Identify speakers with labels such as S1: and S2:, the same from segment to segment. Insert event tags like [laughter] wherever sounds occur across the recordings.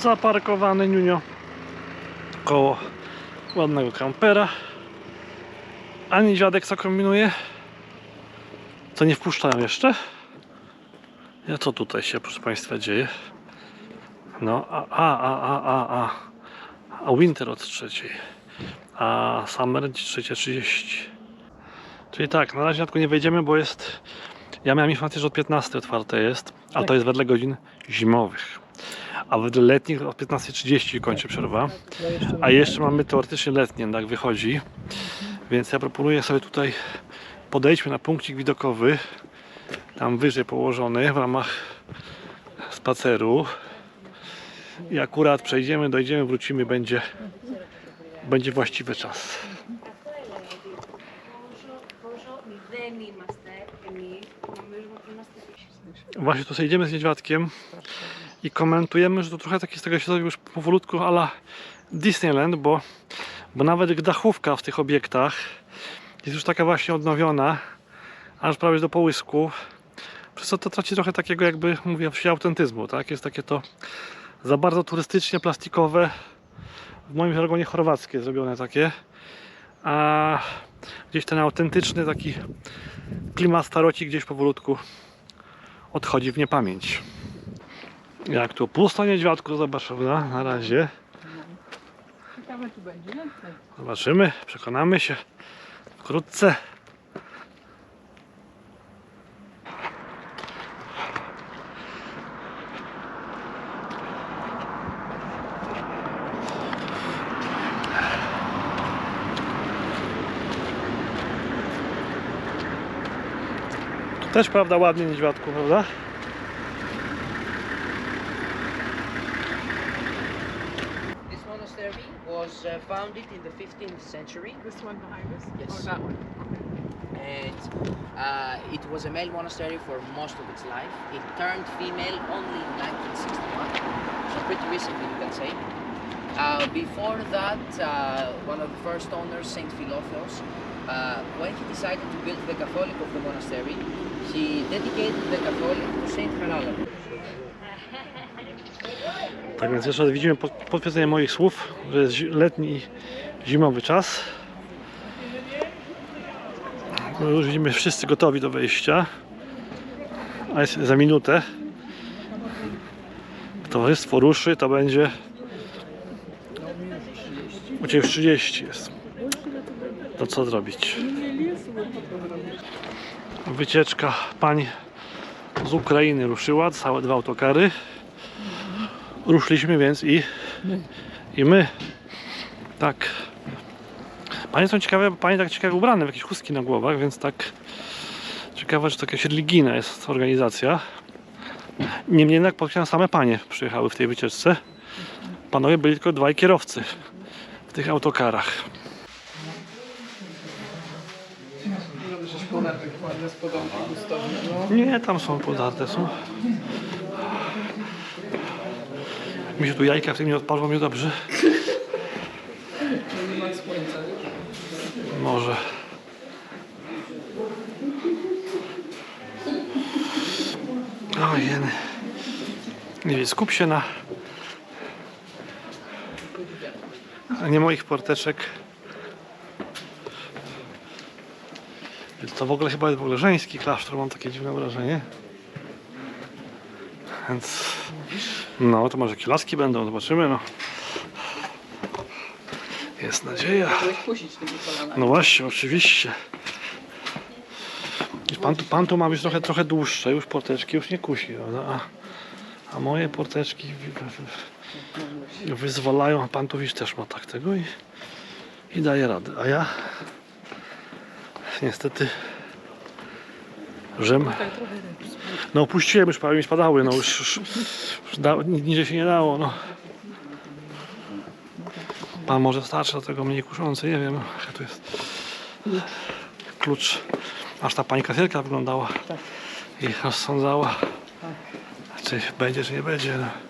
S1: zaparkowany Niunio koło ładnego kampera. A niedźwiadek co kombinuje? Co nie wpuszczają jeszcze? Ja co tutaj się proszę Państwa dzieje? No, a, a, a, a, a, a. A Winter od trzeciej. A Summer 3.30. Czyli tak, na razie na nie wejdziemy, bo jest. Ja miałem informację, że od 15 otwarte jest, ale to jest wedle godzin zimowych a w letnich o 15.30 kończy przerwa. A jeszcze mamy teoretycznie letnie, tak wychodzi. Więc ja proponuję sobie tutaj podejdźmy na punkcik widokowy, tam wyżej położony w ramach spaceru. I akurat przejdziemy, dojdziemy, wrócimy, będzie, będzie właściwy czas. Właśnie tu zejdziemy z niedźwiadkiem i komentujemy, że to trochę taki z tego się zrobił już powolutku ala Disneyland, bo, bo nawet dachówka w tych obiektach jest już taka właśnie odnowiona, aż prawie do połysku. Przez co to traci trochę takiego jakby, mówię, wsi autentyzmu, tak? Jest takie to za bardzo turystycznie, plastikowe, w moim żargonie chorwackie zrobione takie, a gdzieś ten autentyczny taki klimat staroci gdzieś powolutku odchodzi w niepamięć. Jak tu pusto niedźwiadku zobaczymy na, na razie.
S2: Ciekawe czy będzie więcej.
S1: Zobaczymy, przekonamy się wkrótce. Też prawda ładnie niedźwiadku, prawda?
S3: Uh, founded in the 15th century
S2: This one behind us?
S3: Yes.
S2: Or that one?
S3: and uh, it was a male monastery for most of its life. It turned female only in 1961, so pretty recently you can say. Uh, before that, uh, one of the first owners, Saint Philophilos, uh, when he decided to build the Catholic of the monastery, he dedicated the Catholic to Saint Haralampos. [laughs]
S1: Tak więc jeszcze widzimy pot- potwierdzenie moich słów, że jest letni zimowy czas. No Już widzimy wszyscy gotowi do wejścia. A jest za minutę. Towarzystwo ruszy, to będzie. U Ciebie już 30 jest. To co zrobić? Wycieczka pań z Ukrainy ruszyła, całe dwa autokary ruszyliśmy więc i, i my. Tak. Panie są ciekawe, panie tak ciekawie ubrane w jakieś chustki na głowach, więc tak ciekawe, że to jakaś religijna jest organizacja. Niemniej jednak podkreślam, same panie przyjechały w tej wycieczce. Panowie byli tylko dwaj kierowcy w tych autokarach. Nie, tam są podarte są. Mi się tu jajka w tym nie odparzą mnie dobrze. Może. O jeny. Nie wiem, skup się na... A nie moich porteczek. To w ogóle chyba jest w ogóle żeński klasztor, mam takie dziwne wrażenie. Więc... No, to może kilaski będą, zobaczymy, no. Jest nadzieja. No właśnie, oczywiście. Pan tu, pan tu ma być trochę, trochę dłuższe, już porteczki już nie kusi, prawda? A, a moje porteczki wy- wy- wyzwalają, a pan tu widzisz też ma tak tego i, i daje radę. A ja niestety Rzym.
S2: Tak.
S1: No opuściłem już, prawie mi spadały, no już, już, już da, ni- niżej się nie dało, no. Pan może starczy do tego mniej kuszący, nie wiem, jaka tu jest klucz. Aż ta pani kasjerka wyglądała i rozsądzała, czy będzie, czy nie będzie. No.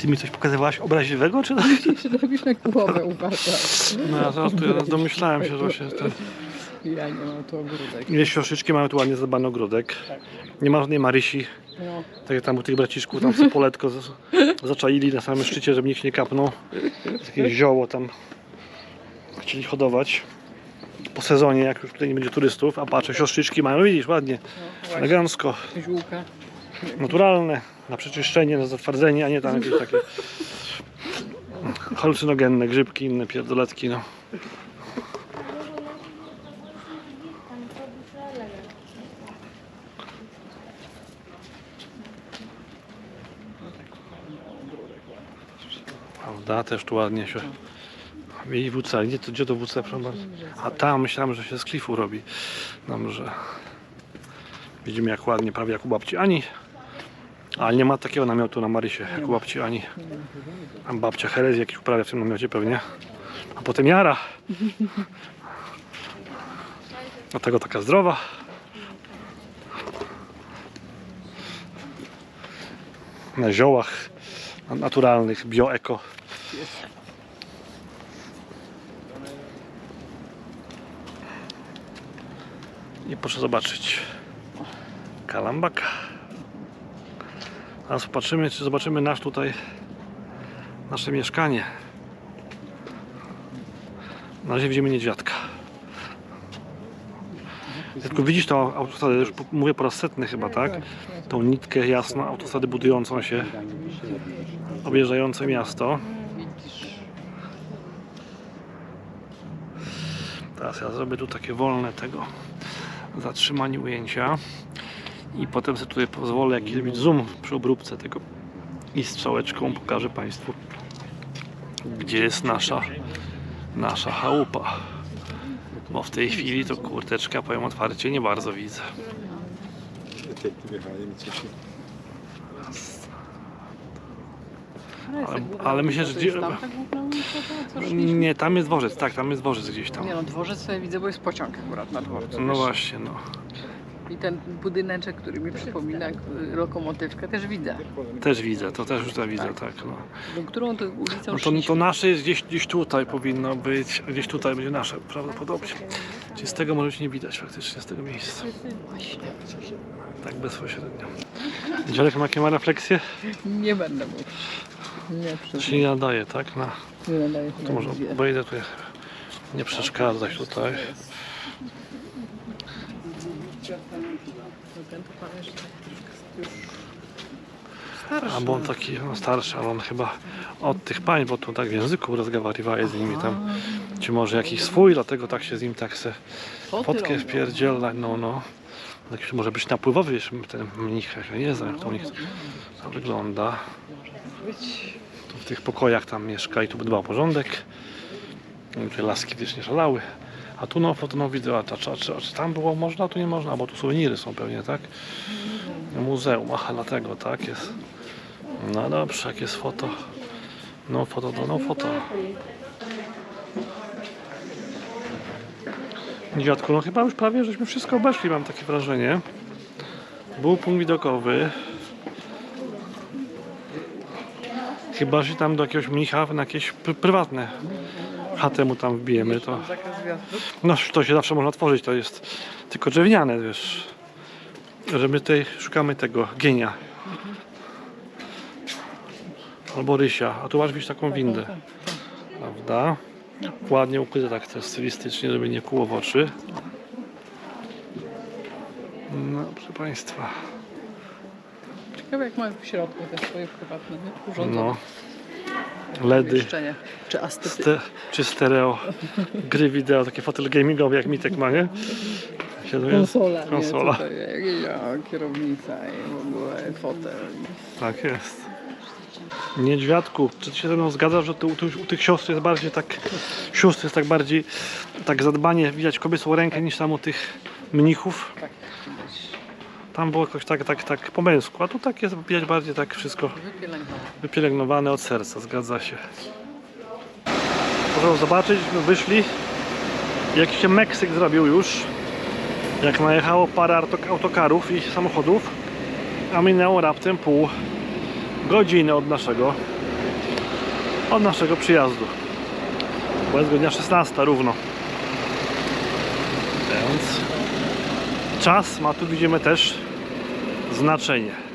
S1: Ty mi coś pokazywałaś obraźliwego, czy tak?
S2: Robisz na głowę, uważaj.
S1: No ja zaraz tu ja domyślałem się, że właśnie ten...
S2: Ja nie mam tu ogródek.
S1: Dwie siostryczki mamy tu ładnie zadbany ogródek. Nie ma żadnej Marysi,
S2: No,
S1: tak jak tam u tych braciszków, tam sobie poletko z- zaczaili na samym szczycie, żeby nikt nie kapnął. Jakieś zioło tam chcieli hodować. Po sezonie, jak już tutaj nie będzie turystów, a patrzę, siostrzyczki mają, widzisz, ładnie,
S2: no
S1: elegancko,
S2: Ziółka.
S1: Naturalne, na przeczyszczenie, na zatwardzenie, a nie tam jakieś takie halucynogenne grzybki, inne pierdoletki, no. Prawda, też tu ładnie się. I WC, gdzie to, gdzie to WC, proszę? A tam myślałem, że się z klifu robi. Dobrze. Widzimy jak ładnie, prawie jak u babci Ani. Ale nie ma takiego namiotu na Marysie, jak u babci Ani. Tam babcia herezji jakiś uprawia w tym namiocie pewnie. A potem Jara. Dlatego taka zdrowa. Na ziołach naturalnych, bio-eko. I proszę zobaczyć. Kalambaka. Teraz popatrzymy, czy zobaczymy nasz tutaj, nasze mieszkanie. Na razie widzimy niedźwiadka. Tylko widzisz tą autostradę, już mówię po raz setny chyba, tak? Tą nitkę jasną, autostradę budującą się, objeżdżające miasto. Teraz ja zrobię tu takie wolne tego zatrzymanie ujęcia i potem sobie tutaj pozwolę jakiś zrobić zoom przy obróbce tego i strzałeczką pokażę Państwu gdzie jest nasza nasza chałupa. Bo w tej chwili to kurteczka powiem otwarcie nie bardzo widzę. Ale- ale myślę, że gdzie- nie tam jest dworzec, tak tam jest dworzec gdzieś tam.
S2: Nie no, dworzec sobie widzę, bo jest pociąg akurat na dworcu.
S1: no właśnie no
S2: I ten budyneczek, który mi przypomina y, lokomotywkę, też widzę.
S1: też widzę, to też już to widzę tak no.
S2: No, którą to ulicą
S1: No to, to nasze jest gdzieś, gdzieś tutaj powinno być, a gdzieś tutaj będzie nasze prawdopodobnie. Czyli z tego może być nie widać faktycznie, z tego miejsca.
S2: Właśnie.
S1: Tak bezpośrednio. Dziadek ma jakie ma refleksje?
S2: Nie będę mówić. Nie
S1: Czy
S2: przyznam.
S1: nie nadaje, tak? Na,
S2: Nie nadaję
S1: to może obejdę tu, nie przeszkadzać tutaj.
S2: Ten to pan jeszcze już starszy.
S1: A bo on taki no, starszy, ale on chyba od tych pań, bo tu tak w języku rozgawarywaje z nimi tam. Czy może jakiś swój, dlatego tak się z nim tak se fotkę
S2: robisz?
S1: wpierdziela, no no. Jakiś może być napływowy ten mnich, ja nie znam jak to u nich to wygląda.
S2: Być.
S1: Tu w tych pokojach tam mieszka i tu dba o porządek. Te laski też nie szalały. A tu no foto no widzę, a, czy, czy, czy, tam było można, tu nie można, bo tu suweniry są pewnie, tak? Muzeum, aha, dlatego, tak jest. No dobrze, jak jest foto. No foto, to no foto. Dziadku, no chyba już prawie żeśmy wszystko obeszli, mam takie wrażenie. Był punkt widokowy. Chyba, że tam do jakiegoś mnicha na jakieś pr- prywatne chatę mu tam wbijemy, to... No, to się zawsze można otworzyć, to jest tylko drewniane, wiesz. Że my tutaj szukamy tego genia. Albo rysia, a tu masz widzisz taką windę. Prawda? Ładnie ukryte tak też stylistycznie, żeby nie kłuło w oczy. No, proszę Państwa.
S2: Ciekawe jak mają w środku te swoje prywatne urządzenia.
S1: No. LEDy.
S2: Czy.
S1: Ste, czy stereo gry wideo, takie fotel gamingowe jak Mitek ma, nie? Jest?
S2: Konsola, nie?
S1: Konsola.
S2: Co to kierownica i w ogóle fotel.
S1: Tak jest. Niedźwiadku, czy ty się ze mną zgadzasz, że tu, tu, u tych siostr jest bardziej tak, sióstr jest tak bardziej, tak zadbanie, widać kobiecą rękę niż tam u tych mnichów?
S2: Tak, widać.
S1: Tam było jakoś tak, tak, tak po męsku, a tu tak jest widać bardziej tak wszystko Wypielęgnowane. od serca, zgadza się. Proszę zobaczyć, my wyszli, jak się Meksyk zrobił już, jak najechało parę auto- autokarów i samochodów, a minęło raptem pół godziny od naszego od naszego przyjazdu. Bo jest godzina 16 równo. Więc czas ma tu widzimy też znaczenie.